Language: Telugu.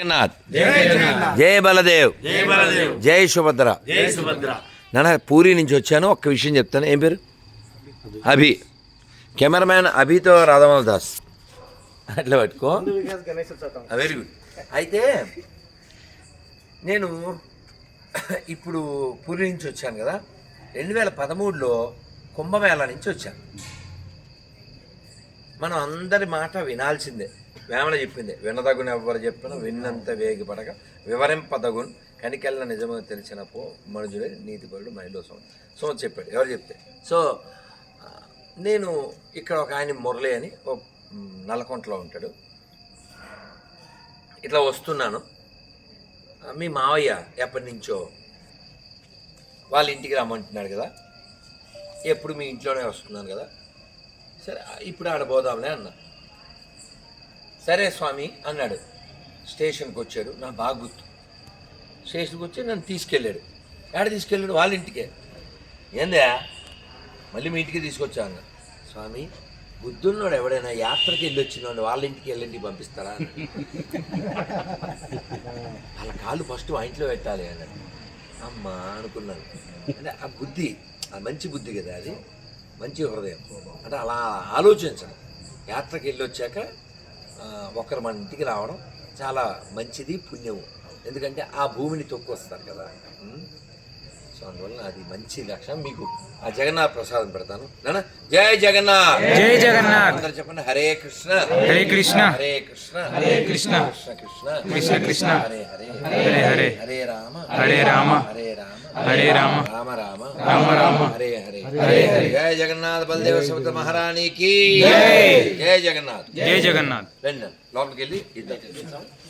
జగన్నాథ్. జై బలదేవ్. జై బలదేవ్. జై సుభద్ర. జై సుభద్ర. నాన్న పూరి నుంచి వచ్చాను ఒక్క విషయం చెప్తాను. ఏం పేరు? అభి. కెమెరామ్యాన్ అభితో రాధమల్ దాస్ అట్లా పట్టుకో. వెరీ గుడ్ అయితే నేను ఇప్పుడు పూరి నుంచి వచ్చాను కదా. రెండు వేల పదమూడులో కుంభమేళ నుంచి వచ్చాను. మనం అందరి మాట వినాల్సిందే. వేమన చెప్పింది. వినదగుని ఎవ్వరు చెప్పిన విన్నంత వేగిపడక వివరింపదగున్ కనికెళ్ళ నిజమో తెలిసినప్పుడు మనుజుడే నీతిపరుడు మహిళ సో సో చెప్పాడు. ఎవరు చెప్తే? సో నేను ఇక్కడ ఒక ఆయన మురళి అని ఓ నల్లకొంటలో ఉంటాడు. ఇట్లా వస్తున్నాను. మీ మావయ్య ఎప్పటి నుంచో వాళ్ళ ఇంటికి రమ్మంటున్నాడు కదా. ఎప్పుడు మీ ఇంట్లోనే వస్తున్నాను కదా. సరే ఇప్పుడు ఆడ పోదాంలే అన్న. సరే స్వామి అన్నాడు. స్టేషన్కి వచ్చాడు. నా బాగా గుర్తు. స్టేషన్కి వచ్చి నన్ను తీసుకెళ్ళాడు. ఎక్కడ తీసుకెళ్ళాడు? వాళ్ళ ఇంటికే. ఏందా? మళ్ళీ మీ ఇంటికి తీసుకొచ్చా అన్న. స్వామి బుద్ధున్నోడు ఎవడైనా యాత్రకి వెళ్ళి వచ్చినోడు వాళ్ళ ఇంటికి వెళ్ళండి పంపిస్తారా వాళ్ళ కాళ్ళు ఫస్ట్ మా ఇంట్లో పెట్టాలి అన్నాడు. అమ్మా అనుకున్నాను. అంటే ఆ బుద్ధి ఆ మంచి బుద్ధి కదా అది. మంచి హృదయం. అంటే అలా ఆలోచించడం యాత్రకి వెళ్ళి వచ్చాక ఒకరు మన ఇంటికి రావడం చాలా మంచిది పుణ్యము. ఎందుకంటే ఆ భూమిని తొక్కొస్తారు కదా. సో అందువల్ల అది మంచి లక్ష్యం మీకు ఆ జగన్నాథ్ ప్రసాదం పెడతాను. నాన్న జై జగన్నాథ్. జై జగన్నాథ్. అందరూ చెప్పండి హరే కృష్ణ. హరే కృష్ణ. హరే కృష్ణ. హరే కృష్ణ. కృష్ణ కృష్ణ. కృష్ణ కృష్ణ. హరే హరే. హరే హరే. హరే రామ. హరే రామ. హరే రామ. హరే రామ. రామ రామ. రామ రామ. హరే హరే. హరే హరే. జయ జగన్నాథ్ బలదేవ సమత మహారాణికి. జయ జగన్నాథ్. జై జగన్నాథ్. రండి. లోపలికి వెళ్ళి ఇద్దాం.